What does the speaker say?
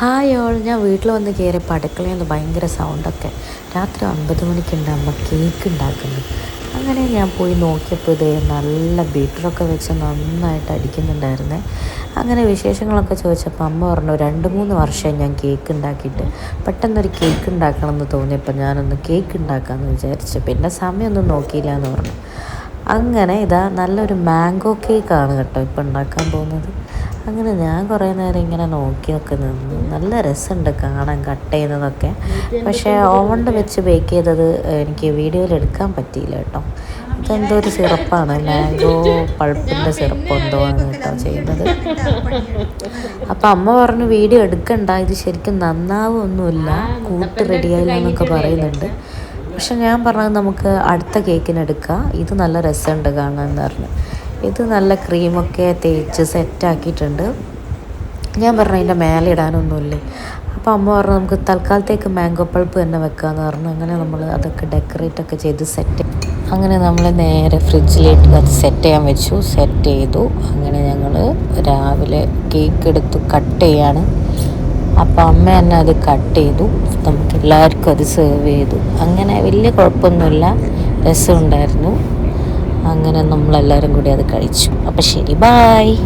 Hi all ഞാൻ വീട്ടിൽ വന്ന് കയറിയപ്പോൾ അടുക്കളയിൽ ഭയങ്കര സൗണ്ടൊക്കെ രാത്രി ഒൻപത് മണിക്കുണ്ട് അമ്മ കേക്ക് ഉണ്ടാക്കുന്നു. അങ്ങനെ ഞാൻ പോയി നോക്കിയപ്പോൾ ഇത് നല്ല ബീറ്ററൊക്കെ വെച്ച് നന്നായിട്ട് അടിക്കുന്നുണ്ടായിരുന്നേ. അങ്ങനെ വിശേഷങ്ങളൊക്കെ ചോദിച്ചപ്പോൾ അമ്മ പറഞ്ഞു രണ്ട് മൂന്ന് വർഷമായി ഞാൻ കേക്ക് ഉണ്ടാക്കിയിട്ട്. പെട്ടെന്നൊരു കേക്ക് ഉണ്ടാക്കണം എന്ന് തോന്നിയപ്പോൾ ഞാനൊന്ന് കേക്ക് ഉണ്ടാക്കാമെന്ന് വിചാരിച്ചു. പിന്നെ സമയമൊന്നും നോക്കിയില്ല എന്ന് പറഞ്ഞു. അങ്ങനെ ഇതാ നല്ലൊരു മാംഗോ കേക്കാണ് കേട്ടോ ഇപ്പോൾ ഉണ്ടാക്കാൻ പോകുന്നത്. അങ്ങനെ ഞാൻ കുറേ നേരം ഇങ്ങനെ നോക്കി നോക്കിയൊക്കെ നിന്നു. നല്ല രസമുണ്ട് കാണാൻ കട്ട് ചെയ്യുന്നതൊക്കെ. പക്ഷേ ഓവണിൽ വെച്ച് ബേക്ക് ചെയ്തത് എനിക്ക് വീഡിയോയിൽ എടുക്കാൻ പറ്റിയില്ല കേട്ടോ. ഇതെന്തോ ഒരു സിറപ്പാണ്. മാംഗോ പൾപ്പിന്റെ സിറപ്പ് എന്തോ ആണ് കേട്ടോ ചെയ്യുന്നത്. അപ്പം അമ്മ പറഞ്ഞു വീഡിയോ എടുക്കണ്ട. ഇത് ശരിക്കും നന്നാവൊന്നുമില്ല. കൂട്ട് റെഡിയായില്ല എന്നൊക്കെ പറയുന്നുണ്ട്. പക്ഷെ ഞാൻ പറഞ്ഞത് നമുക്ക് അടുത്ത കേക്കിനെടുക്കാം ഇത് നല്ല രസമുണ്ട് കാണാൻ എന്ന് പറഞ്ഞു. ഇത് നല്ല ക്രീമൊക്കെ തേച്ച് സെറ്റാക്കിയിട്ടുണ്ട്. ഞാൻ പറഞ്ഞു അതിന്റെ മേലെ ഇടാനൊന്നുമില്ലേ? അപ്പോൾ അമ്മ പറഞ്ഞു നമുക്ക് തൽക്കാലത്തേക്ക് മാംഗോ പൾപ്പ് തന്നെ വെക്കാമെന്ന് പറഞ്ഞു. അങ്ങനെ നമ്മൾ അതൊക്കെ ഡെക്കറേറ്റ് ഒക്കെ ചെയ്ത് സെറ്റ് അങ്ങനെ നമ്മൾ നേരെ ഫ്രിഡ്ജിലേക്ക് അത് സെറ്റ് ചെയ്യാൻ വെച്ചു. സെറ്റ് ചെയ്തു. അങ്ങനെ ഞങ്ങൾ രാവിലെ കേക്ക് എടുത്ത് കട്ട് ചെയ്യാണ്. അപ്പോൾ അമ്മ തന്നെ അത് കട്ട് ചെയ്തു. നമുക്ക് എല്ലാവർക്കും അത് സെർവ് ചെയ്തു. അങ്ങനെ വലിയ കുഴപ്പമൊന്നുമില്ല. രസമുണ്ടായിരുന്നു. അങ്ങനെ നമ്മളെല്ലാവരും കൂടി അത് കഴിച്ചു. അപ്പം ശരി ബായ്